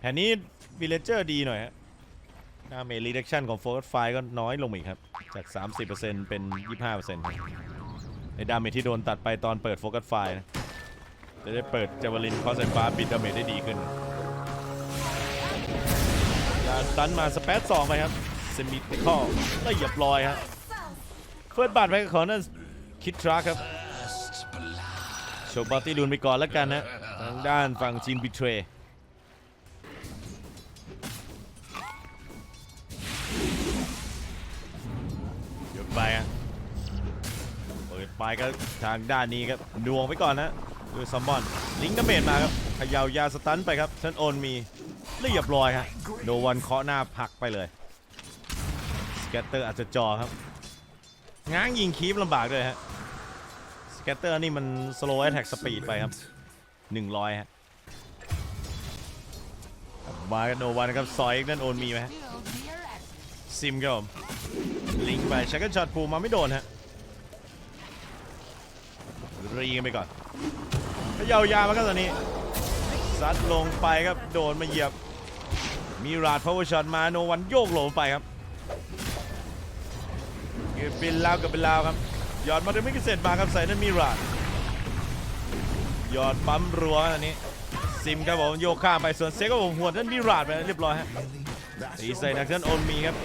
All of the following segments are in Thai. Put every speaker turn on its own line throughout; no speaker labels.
แผ่นนี้วิลเลเจอร์ดีหน่อยฮะดาเมจรีเดคชั่นของโฟกัสไฟก็น้อยลงอีกครับ จาก 30%เป็น 25%ครับในดาเมจที่โดนตัดไปตอนเปิดโฟกัสไฟนะจะได้เปิดเจวลินคอสไฟฟ้าปิดดาเมจได้ดีขึ้นยาสตันมาสเปซสองไปครับเซมิติคอลละเอียบร้อยครับเฟิร์สบัตไปขอนั่นคิดทรัคครับโชว์บอตตี้ลูนไปก่อนแล้วกันนะทางด้านฝั่งจีนบิเทรเดี๋ย ไปอะเปิดไปก็ทางด้านนี้ครับดวงไปก่อนนะดูซัมมอนลิงก์ดาเมจมาครับเขยาวยาสตันไปครับท่านโอนมีเรียบร้อยครับโดวันเคาะหน้าผักไปเลยสแกตเตอร์อาจจะจอครับง้างยิงคีปลำบากด้วยฮะสแกตเตอร์นี่มัน slow attack speed ไปครับ 100ฮะมากันโนวันครับซอยนั่นโอนมีไหมฮะซิมครับผม ลิงไปชักเกิลช็อตปูมาไม่โดนฮะรีกันไปก่อนก็ยาวยามาครับตอนนี้ซัดลงไปครับโดนมาเหยียบ มีราดพาวเวอร์ช็อตมาโนวันโยกหลงไปครับเก็บเป็นลาวกับเป็นลาวครับหยอดมาถึงไม่กี่เสร็จมาครับใส่นั่นมีราดหยอดปั๊มรัวอันนี้ซิมครับผมโยกข้ามไปส่วนเซ็กก็ผมหัวนั่นมีราดไปเรียบร้อยฮะตีใส่นักเทนโอนมีครับ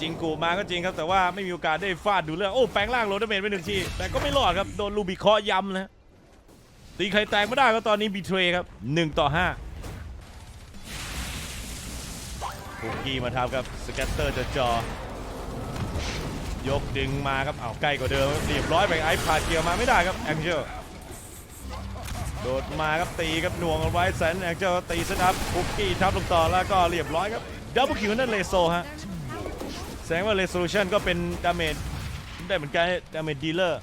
จริงกูมาก็จริงครับ แต่ว่าไม่มีโอกาสได้ฟาดดูเรื่องโอ้แปลงร่างโรดเมนไปหนึ่งทีแต่ก็ไม่รอดครับ โดนลูบิเคาะย้ำนะตีใครแตกไม่ได้ก็ตอนนี้บีเทรครับ1ต่อ5คุกกี้มาทำครับสแกตเตอร์จะจอยกดึงมาครับเอาใกล้กว่าเดิมเรียบร้อยไปไอ้ผ่าเกียร์มาไม่ได้ครับแองเจลโดดมาครับตีครับหน่วงเอาไว้แสนแองเจลตีสนับคุกกี้ทับลงต่อแล้วก็เรียบร้อยครับดับเบิลคิวนั่นเลโซฮะ แสดงว่าเร s o ลูชันก็เป็นดาเมจได้เหมือนกันดาเมจดีลเลอร์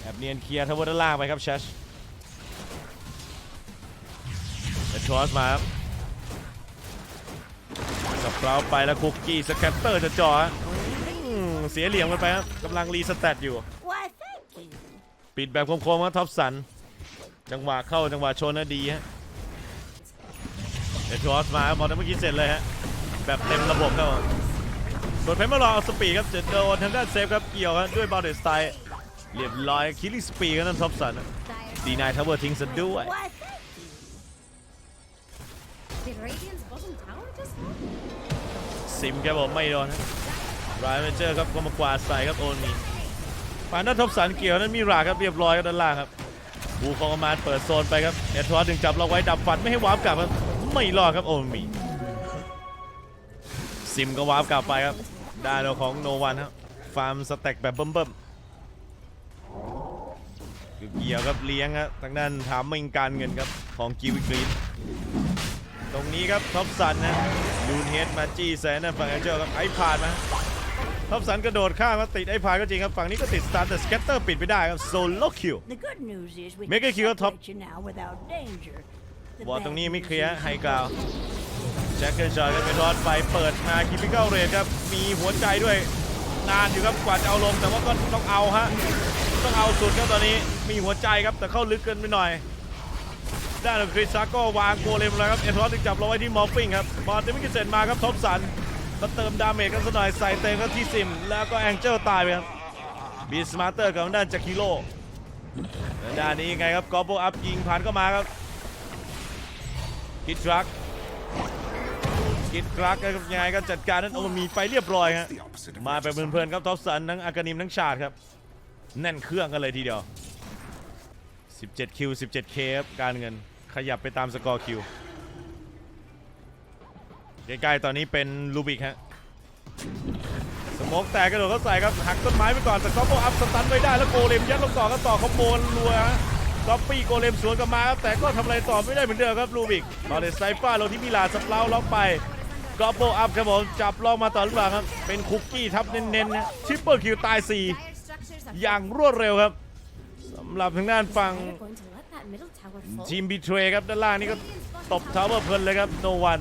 แอบเนียนเคลียร์ทาวเวอร์ด้านล่างไปครับเชชเดทรอสมาครับกับเราไปแล้วคุกกี้สแกตเตอร์จะจ่อฮะอืมเสียเหลี่ยมกันไปครับกำลังรีสแตทอยู่
Why, thank you.
ปิดแบบคมๆครับท็อปสัน จังหวะเข้าจังหวะชนนะดีฮะเดทรอสมาครับบอลนั้นเมื่อกี้เสร็จเลยฮะ แบบเต็มระบบครับผมส่วนเพชรมาลองเอาสปีดครับจะโดนทางด้านเซฟครับเกี่ยวครับด้วยบอลเดสไตล์เรียบร้อยคิลลิ่งสปีดครับนั่นท็อปสันดีนายทาวเวอร์ทิ้งซะด้วย
Why, thank you.
Did Radiant's bottom tower just fall?
ซิมครับผมไม่โดนฮะไรเมเจอร์ครับก็มากวาดใส่ครับโอนมีปานด้านท็อปสันเกี่ยวนั้นมีราครับเรียบร้อยครับด้านล่างครับบูคองมานเปิดโซนไปครับเนทรอสถึงจับเราไว้ดับฟันไม่ให้วาร์ปกลับครับไม่รอดครับโอนมี ซิมก็วาร์ปกลับไปครับได้แล้วของโนวันครับฟาร์มสแต็กแบบเบิ่มๆคือเกี่ยวกับเลี้ยงครับทางด้านถามมิงการเงินครับของกิวิกรีนตรงนี้ครับท็อปสันนะลูนเฮดมาจี้แซนนั่นฝั่งแองเจลครับไอ้ผ่านมาท็อปสันกระโดดข้ามมาติดไอ้ผ่านก็จริงครับฝั่งนี้ก็ติดสตาร์แต่สเก็ตเตอร์ปิดไม่ได้ครับโซโลคิว
The good news is we
Mega
can
Kill top.
separate you now without danger. The
บอลตรง
bad
นี้ไม่
news
เคลียร์
is
ไฮ
you
กราว แจ็คเกอร์ชอยก็เป็นรอดไปเปิดมาคิปิค a ลเรทครับมีหัวใจด้วยนานอยู่ครับกว่าจะเอาลงแต่ว่าก็ต้องเอาฮะต้องเอาสุดครับตอนนี้มีหัวใจครับแต่เข้าลึกเกินไปหน่อยด้านของคริสซาก็วางโกเลมแล้วครับเอ็นทอสถึงจับเราไว้ที่มอฟฟิงครับบอลเต็มไม่กี่เซนมาครับท็อปสันก็เติมดาเมจกันสักหน่อยใส่เต็มครับที่ซิม แล้วก็แองเจิลตายไปครับบีสมาร์เตอร์กับด้านจากคิโลด้านนี้ยังไงครับกอโบอัพยิงผ่านเข้ามาครับคิดทรัค คิดทรัคก็ยังไงก็จัดการนั้นโอมีไปเรียบร้อยฮะมาไปเพลินๆครับท็อปสันทั้งอากานิมทั้งชาติครับแน่นเครื่องกันเลยทีเดียว 17 คิว 17 เคครับการเงินขยับไปตามสกอร์คิวใกล้ๆตอนนี้เป็นลูบิกฮะสโมกแตกกระโดดเข้าใส่ครับหักต้นไม้ไปก่อนแต่ก็โบอัพสตันไว้ได้แล้วโกเลมยัดลงต่อก็ต่อคอมโบรัวฮะก๊อปปี้โกเลมสวนกลับมาครับแต่ก็ทำอะไรต่อไม่ได้เหมือนเดิมครับลูบิกตอนเดไซฟ้าลงที่มิลาสเปลาล็อกไป กอปโบอัพครับผม จับลองมาต่อหรือเปล่าครับ เป็นคุกกี้ทับเน้นๆนะชิปเปอร์คิวตาย 4 อย่างรวดเร็วครับสำหรับทางด้านฝั่งทีมบีเทรครับ ด้านล่างนี่ก็ตบทาวเวอร์เพลินเลยครับ โนวัน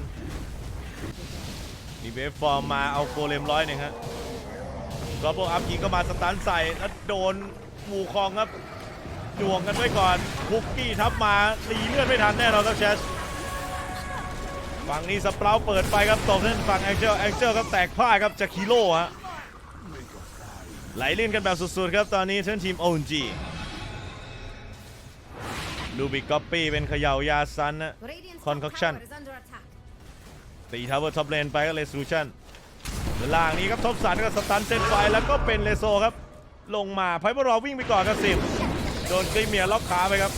ดีเบฟฟอร์มมาเอาโกเลมร้อยหนึ่งฮะกอปโบอัพยิงก็มาสตันใส่แล้วโดนหมู่คองครับดวงกันไว้ก่อนคุกกี้ทับมารีเลือนไม่ทันแน่นอนครับแชส ฝั่งนี้สเปราเปิดไปครับตกนั่นฝั่งแองเจลแองเจลครับแตกพ่ายครับจากคิโลฮะไหลเล่นกันแบบสุดๆครับตอนนี้ทั้งทีมโอนจีลูบิกก๊อปปี้เป็นเขย่ายาซันนะ
Radiant's top
Concoction.
tower is under attack.
ตีทาวเวอร์ท็อปเลนไปก็เลสูชันล่างนี้ครับทบสันก็สตันเซนไฟแล้วก็เป็นเลโซครับ ลงมาไพ่บรอวิ่งไปก่อนครับสิบโดนกรีเมียล็อกขาไปครับ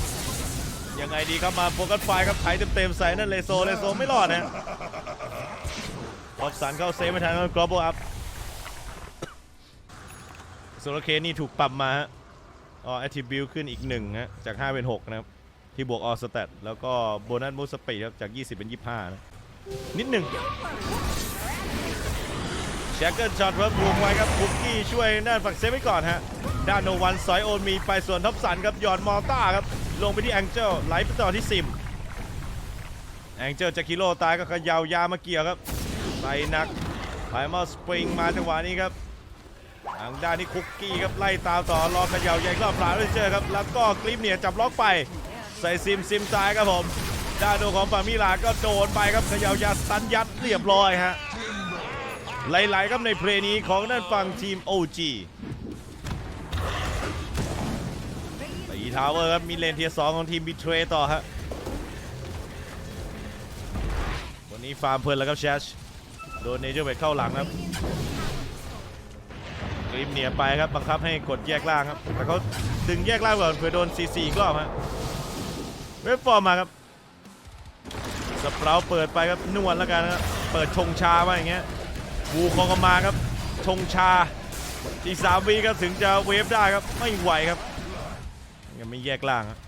ยังไงดีครับมาโฟกัสไฟครับไถเต็มๆใส่นั่นเลโซเลโซไม่รอดนะทบสันเข้าเซฟไม่ทันก็กรอบโบอัพโซโลเคนนี่ถูกปรับมาฮะอ๋อแอตทิบิวขึ้นอีกหนึ่งฮะจาก 5 เป็น 6 นะครับ ที่บวกออสแตทแล้วก็โบนัสมูสปีดครับจาก 20 เป็น 25 นะ นิดหนึ่งแชกเกิลช็อตครับบวกไว้ครับคุกกี้ช่วยด้านฝั่งเซฟไว้ก่อนฮะด้านโนวันสอยโอนมีไปส่วนท็อปสันครับหยอดมอลต้าครับ ลงไปที่แองเจิลไหลไปต่อที่ซิมแองเจิลจากกิโลตายก็เขยาวยามาเกี่ยวครับใส่หนักไพมอลสปริงมาจังหวะนี้ครับทางด้านนี้คุกกี้ครับไล่ตามต่อรอเขย่าใหญ่รอบปลาด้วยเจอครับแล้วก็กลิปเนี่ยจับล็อกไป ใส่ซิมซิมตายครับผมด้านโดของปามิลาก็โดนไปครับเขย่ายาสันยัดเรียบร้อยฮะไหลๆครับในเพลย์นี้ของด้านฝั่งทีม OG ทาวเวอร์ครับมีเลนเทียร์สองของทีมบิทเทรต่อฮะวันนี้ฟาร์มเพลินแล้วครับแชชโดนเนเจอร์เบเข้าหลังครับกริมเหนียไปครับบังคับให้กดแยกล่างครับแต่เขาดึงแยกล่างก่อนเพื่อโดนซีซีอีกรอบฮะเวฟฟอร์มมาครับสเปราเปิดไปครับนวลแล้วกันครับเปิดชงชามาอย่างเงี้ยบูคองก็มาครับชงชาอีกสามวีครับถึงจะเวฟได้ครับไม่ไหวครับ ยังไม่แยกล่างครับ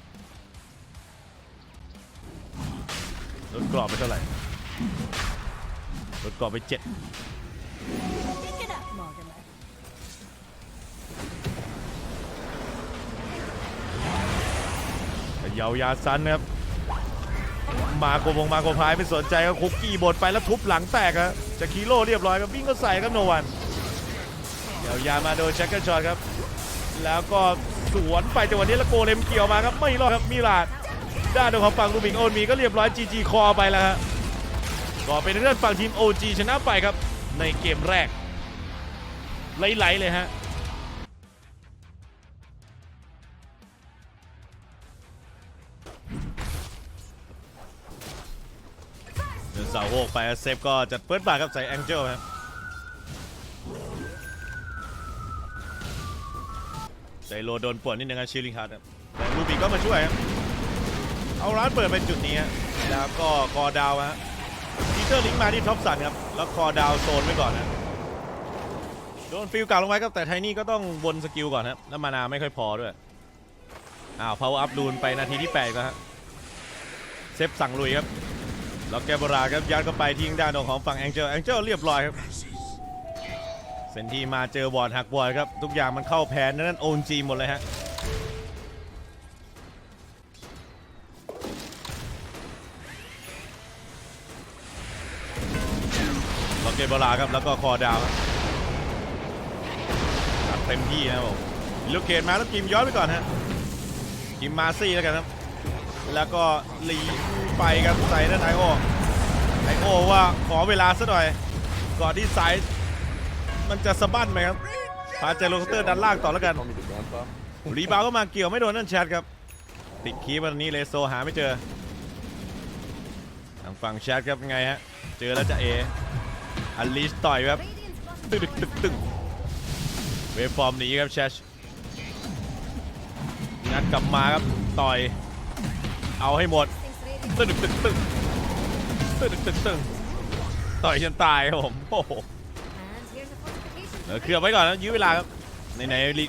ลดกรอบไปเท่าไหร่ลดกรอบไปเจ็ดเยาวยาซันนะครับ มาโกวงมาโกพายไม่สนใจครับคุกกี้บดไปแล้วทุบหลังแตกครับจะคีโร่เรียบร้อยครับวิ่งก็ใส่ครับโนวันเยวยามาโดนแช็คเกอร์ช็อตครับ แล้วก็ สวนไปจังหวะนี้แล้วโกเลมเกี่ยวมาครับไม่รอดครับมิลาดด้านของฝั่งลูบิงโอนมีก็เรียบร้อยจีจีคอไปแล้วฮะก็เป็นเรื่องฝั่งทีม OG ชนะไปครับในเกมแรกไหลๆเลยฮะเดินเสาโหกไปเซฟก็จัดเปิดปากครับใส่แองเจิลครับ โลโดนป่วนนิดนึงครับชิลลิงฮาร์ดครับแต่ลูบิกก็มาช่วยครับเอาร้านเปิดไปจุดนี้ฮะแล้วก็คอดาวฮะพีเตอร์ลิงมาที่ท็อปสันครับแล้วคอดาวโซนไว้ก่อนนะโดนฟิลกลับลงไว้ครับแต่ไทนี่ก็ต้องวนสกิลก่อนครับแล้วมานาไม่ค่อยพอด้วยอ้าวพาวอัพดูนไปนาทีที่8แล้วฮะเซฟสั่งลุยครับแล้วแกบราครับยัดเข้าไปที่ทางด้านของฝั่งแองเจิลแองเจิลเรียบร้อยครับ เซนที่มาเจอบอลหักบอลครับ ทุกอย่างมันเข้าแผนนั่นโอนจีหมดเลยฮะแล้วแกบราครับ แล้วก็คอดาวครับอัดเต็มที่นะครับผมลูกเกดมาแล้วกิมย้อนไปก่อนฮะกิมมาซี่แล้วกันครับ แล้วก็หลีไปครับใส่ด้านไอโอไอโอว่าขอเวลาสักหน่อย ก่อนที่สาย มันจะสะบั้นไหมครับพาเจโรเตอร์ดันล่างต่อแล้วกัน รีบาวก็มาเกี่ยวไม่โดนนั่นแชทครับ ติดคีบวันนี้เลโซหาไม่เจอ ทางฝั่งแชทครับไงฮะ เจอแล้วจะเออันลีสต่อยครับ ตึกตึกตึกเวฟฟอร์มหนีครับแชทงัดกลับมาครับต่อย เอาให้หมด ตึ้งตึ้งตึ้งตึ้งตึ้งตึ้งตึ้งต่อยจนตายครับผม โอ้โห เดี๋ยวเคลียร์ไว้ก่อนนะยื้อเวลาครับในในรี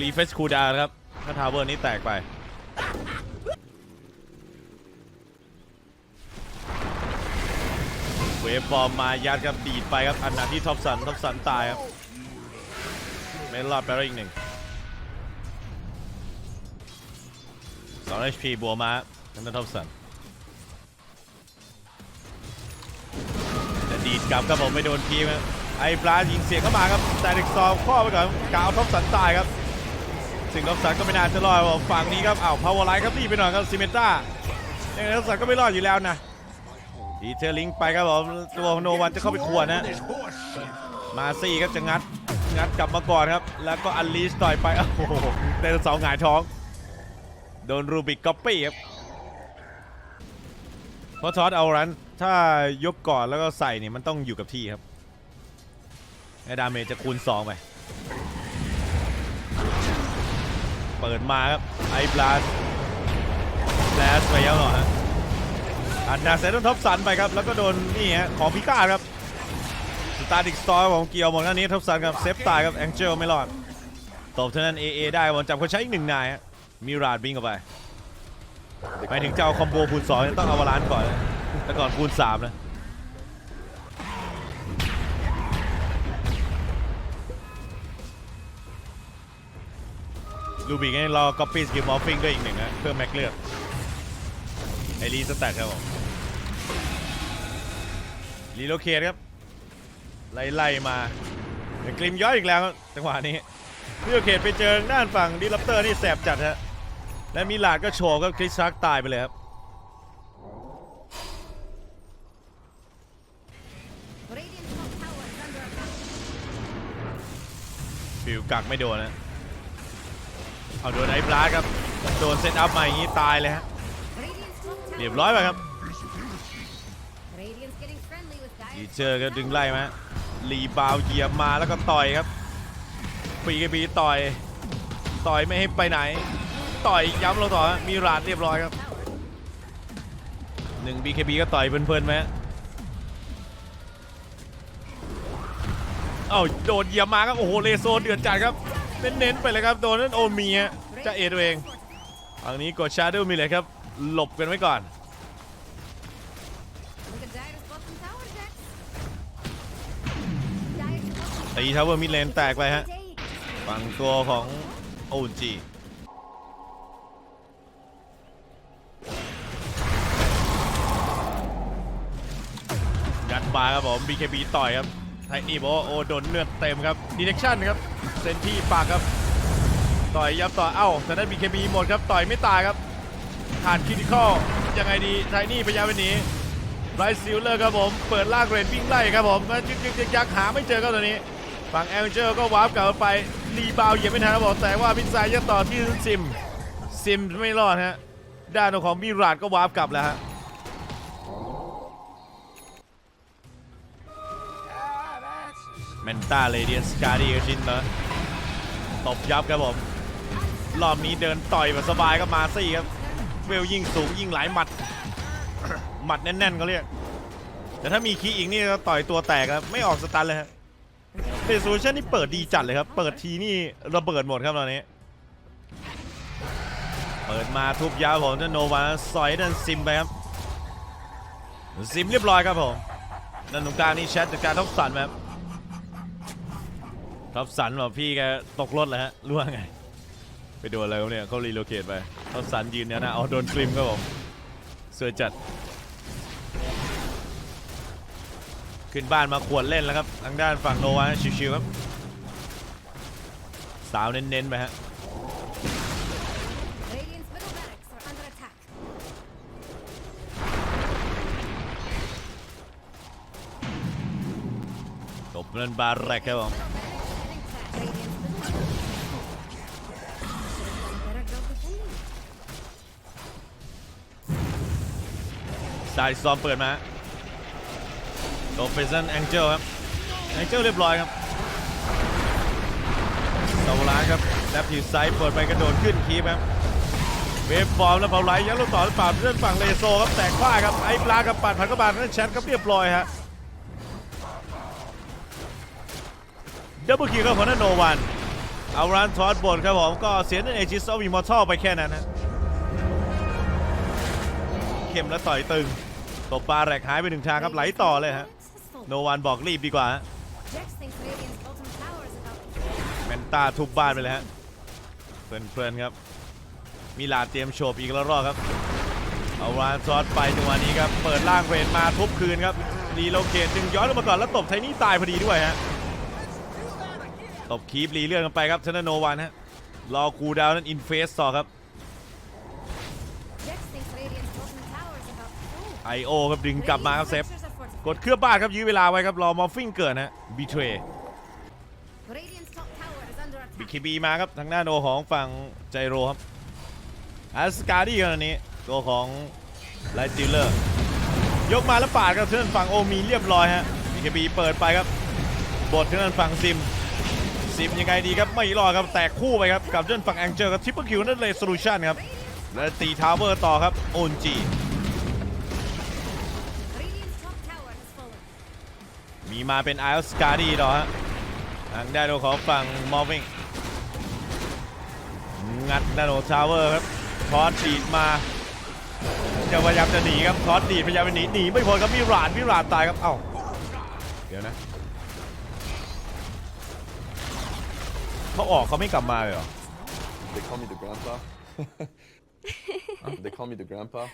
รีเฟสคูดาครับถ้าทาวเวอร์นี้แตกไปเวฟฟอร์มมายัดครับดีดไปครับอันนาที่ท็อปสันท็อปสันตายครับไม่รอดไปแล้วอีกหนึ่งสอง HP บวมาทั้งนั้นท็อปสันแต่ดีดกลับครับผมไม่โดนทีมครับ ไอ้ปลายิงเสียงเข้ามาครับ แต่เด็กซอมข้อไปก่อนกาวท็อปสันตายครับ สิ่งท็อปสันก็ไม่น่าจะรอดฝั่งนี้ครับอ้าวพาวเวอร์ไลท์ครับรีบไปหน่อยครับซิเมต้ายังไงท็อปสันก็ไม่รอดอยู่แล้วนะดีเทลลิงไปครับผมตัวของโนวันจะเข้าไปขวนนะมาซี่ครับจะงัดงัดกลับมาก่อนครับ แล้วก็อันลีสต่อยไปโอ้โหเตะเสาหงายท้อง โดนรูบิกก๊อปปี้ครับเพราะทอดเอารันถ้ายกก่อนแล้วก็ใส่เนี่ยมันต้องอยู่กับที่ครับ ไอ้ดาเมจจะคูณ2ไป เปิดมาครับ ไอ้บลาสแบลสไปยังหน่อยฮะอันนาเซนต้องท็อปสันไปครับ แล้วก็โดนนี่ฮะของพิฆาครับสตาร์ดิกสตอร์ของเกียวหมดหน้านี้ท็อปสันกับเซฟตายครับแองเจลไม่รอดตบเท่านั้น AA ได้บอลจับคนใช้อีกหนึ่งนายฮะมีราดวิ่งเข้าไปหมายถึงจะเอาคอมโบคูณ2เนี่ยต้องเอาวาลานก่อนแต่ก่อนคูณ3นะ ลูบิกนี่รอก๊อปปี้สกิลมอฟฟิงด้วยอีกหนึ่งนะเพื่อแม็กเลือดไอรีสแต็กครับผมรีโลเคทครับ ไล่ไล่มาเดี๋ยวกลิมย้อยอีกแล้วจังหวะนี้รีโลเคทไปเจอด้านฝั่งดิลัปเตอร์นี่แสบจัดฮะและมีหลาดก็โชว์ครับคริสชักตายไปเลยครับฟิวกักไม่โดนนะ เอาโดนไอ้บลาสครับ โดนเซตอัพมาอย่างนี้ตายเลยฮะ เรียบร้อยไปครับดีเจอร์ก็ดึงไล่มารีบาวเหยียบมาแล้วก็ต่อยครับ ปีกบปีต่อย ต่อยไม่ให้ไปไหน ต่อยย้ำลงต่อ มีราดเรียบร้อยครับหนึ่ง BKB ก็ต่อยเพลินๆไหมฮะเอ้าโดนเหยียบมาครับ โอ้โหเลโซเดือดจัดครับ เน้นๆไปเลยครับโดนนั่นโอมีฮะจะเอตัวเองฝั่งนี้กดชาร์ดมีเลยครับ หลบกันไว้ก่อนตีทาวเวอร์มิดเลนแตกไปฮะฝั่งตัวของโอจียัดมาครับผม BKB ต่อยครับ ไทนี่บอกว่าโอ้โดนเลือดเต็มครับดีเ c คชั่นครับเซนที่ปากครับ ต่อยยับต่อเอ้าแต่ได้ BKB หมดครับต่อยไม่ตายครับขาดคิติคอลยังไงดีไทนี่พยายามไปหนีไรซิลเลอร์ครับผม เปิดลากเรนวิ่งไล่ครับผมยึกยึกยึกยักหาไม่เจอครับตัวนี้ ฝั่งแองเจลก็วาร์ปกลับไปรีบาวเหยียบไม่ทันครับผมแต่ว่าพิซซ่าจะต่อที่ซิม ซิมไม่รอดฮะด้านของมิราดก็วาร์ปกลับแล้วฮะ มนต้าเลเดียนสกาดี้ก็ชินนะตบยับครับผม รอบนี้เดินต่อยแบบสบายก็มาซี่ครับ เวลยิ่งสูงยิ่งหลายหมัด หมัดแน่นๆเขาเรียก แต่ถ้ามีคีอีกนี่ก็ต่อยตัวแตกครับ ไม่ออกสตันเลยฮะเฟสโซลูชันนี่เปิดดีจัดเลยครับ เปิดทีนี่ระเบิดหมดครับตอนนี้ เปิดมาทุบยาวผมจะโนวาซอยดันซิมไปครับ ซิมเรียบร้อยครับผมด้านตรงกลางนี่แชทจากการท็อปสันครับ ท็อปสันบอกพี่แกตกรถแล้วฮะรู้ว่าไง ไปโดนอะไรวะเนี่ยเขารีโลเกตไปท็อปสันยืนเนี่ยนะเอาโดนกริมครับผมเสือจัด ขึ้นบ้านมาขวดเล่นแล้วครับ ทางด้านฝั่งโนวาชิวๆครับ สาวเน้นๆไปฮะตบนั่นบาร์แรกครับผม สายซอมเปิดมาโดเฟซันแองเจิลครับแองเจิลเรียบร้อยครับเสาลาครับแลบทีไซด์เปิดไปกระโดดขึ้นคีบครับเวฟฟอร์มแล้วเผาไหลยังลูกต่อหรือเปล่าเรื่องฝั่งเลโซครับแตกขว้าครับไอ้ปลากับปัดผันกระบาดนั่นแชทครับเรียบร้อยฮะดับเบิลคิวครับของนันโนวันเอารันทอดบนครับผมก็เสียนั่นเอจิสอวีมอร์ทัลไปแค่นั้นฮะเข้มและต่อยตึง ตบปลาแหลกหายไปหนึ่งทางครับไหลต่อเลยฮะ
Barracks has fallen.
โนวันบอกรีบดีกว่าฮะ
Jax thinks Radiant's bottom tower is about
แมนต้าทุบบ้านไปเลยฮะเพลินๆครับ มีลาดเตรียมโฉบอีกแล้วรอบครับ เอาวานซอสไปจังหวะนี้ครับ เปิดล่างเวนมาทุบคืนครับรีโลเกตดึงย้อนลงมาก่อนแล้วตบไทนี่ตายพอดีด้วยฮะตบคีบรีเลื่อนกันไปครับเทนโนวันฮะรอคูลดาวน์นั้นอินเฟสต่อครับ ไอโอครับดึงกลับมาครับเซฟ
Structures are fortified.
กดเครื่องบ้านครับยื้อเวลาไว้ครับรอมอฟฟิงเกิดนะบีเทร
Radiant's top tower is under attack.
บีเคบีมาครับทางหน้าโนของฝั่งไจโรครับอาสการ์ดี้ครับอันนี้ตัวของไลท์ติลเลอร์ยกมาแล้วปาดครับเพื่อนฝั่งโอมีเรียบร้อยฮะบีเคบีเปิดไปครับบทเพื่อนฝั่งซิมซิมยังไงดีครับไม่รอดครับแตกคู่ไปครับกับเพื่อนฝั่งแองเจลกับทิปเปิลคิวนั่นเลยโซลูชันครับและตีทาวเวอร์ต่อครับโอนจี มีมาเป็นไอออสการ์ดี้ต่อฮะทางด้านของฝั่งมอฟฟิงงัดนาโนทาวเวอร์ครับทอสดีดมาจะพยายามจะหนีครับทอสดีดพยายามจะหนีหนีไม่พ้นครับมิรานมิรานตายครับเอ้าเดี๋ยวนะเขาออกเขาไม่กลับมาเลยเหรอ
They call me the grandpa. they call me the grandpa.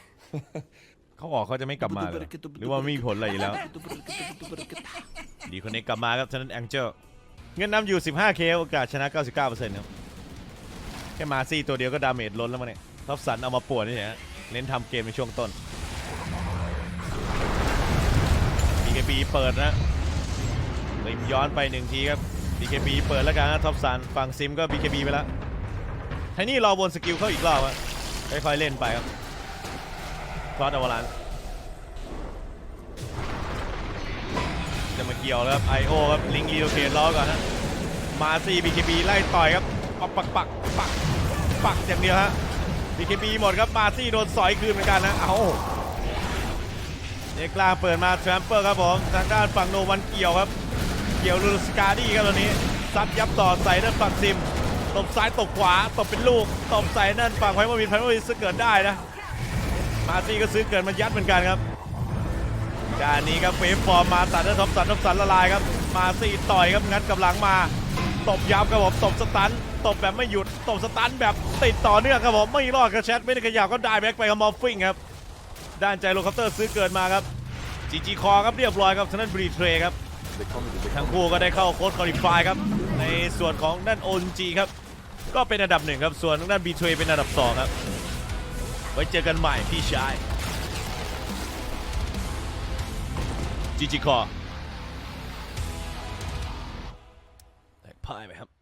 เขาออกเขาจะไม่กลับมาเหรอหรือว่าไม่มีผลอะไรอยู่แล้ว ดีคนนี้กลับมาครับฉะนั้นแองเจลเงินนำอยู่ 15k โอกาสชนะ 99%ครับ แค่มาซี่ตัวเดียวก็ดาเมจล้นแล้วมั้งเนี่ยท็อปสันเอามาปวนนี่ฮะเน้นทำเกมในช่วงต้น BKB เปิดนะลิมย้อนไปหนึ่งทีครับ BKB เปิดแล้วกันนะท็อปสันฝั่งซิมก็ BKB ไปแล้วไทนี่รอบนสกิลเข้าอีกรอบอะค่อยๆเล่นไปครับ คลอสอวาลานจะมาเกี่ยวแล้วครับไอโอครับลิงลีโอเคล้อก่อนนะมาซีบีเคบีไล่ต่อยครับปักปักปักปักปักอย่างเดียวฮะบีเคบีหมดครับมาซี่โดนสอยคืนเหมือนกันนะเอาเอกลางเปิดมาแทรมเปอร์ครับผมทางด้านฝั่งโนวันเกี่ยวครับ เกี่ยวลูสกาดี้ครับตอนนี้ซัดยับต่อใส่ด้านฝั่งซิมตบซ้ายตบขวาตบเป็นลูกตบใส่นั่นฝั่งไพมาวินไพมาวินซื้อเกิดได้นะ มาซี่ก็ซื้อเกิดมายัดเหมือนกันครับการนี้ครับเฟฟฟอร์มมาตัดด้วท็อปสันท็อปสันละลายครับ มาสี่ต่อยครับงัดกับหลังมาตบยับครับผมตบสตันตบแบบไม่หยุดตบสตันแบบติดต่อเนื่องครับผมไม่รอดกระแชทไม่ได้ขยับก็ได้แบ็กไปกับมอฟฟิงครับด้านใจโลคัปเตอร์ซื้อเกิดมาครับจีจีคอครับเรียบร้อยครับทางด้านบรีเทรครับทั้งคู่ก็ได้เข้าโค้ดคอลิฟายครับในส่วนของด้านโอนจีครับก็เป็นอันดับหนึ่งครับส่วนทางด้านบีเทรเป็นอันดับสองครับ ไว้เจอกันใหม่พี่ชายจีจีคอแตกพ่ายไปครับ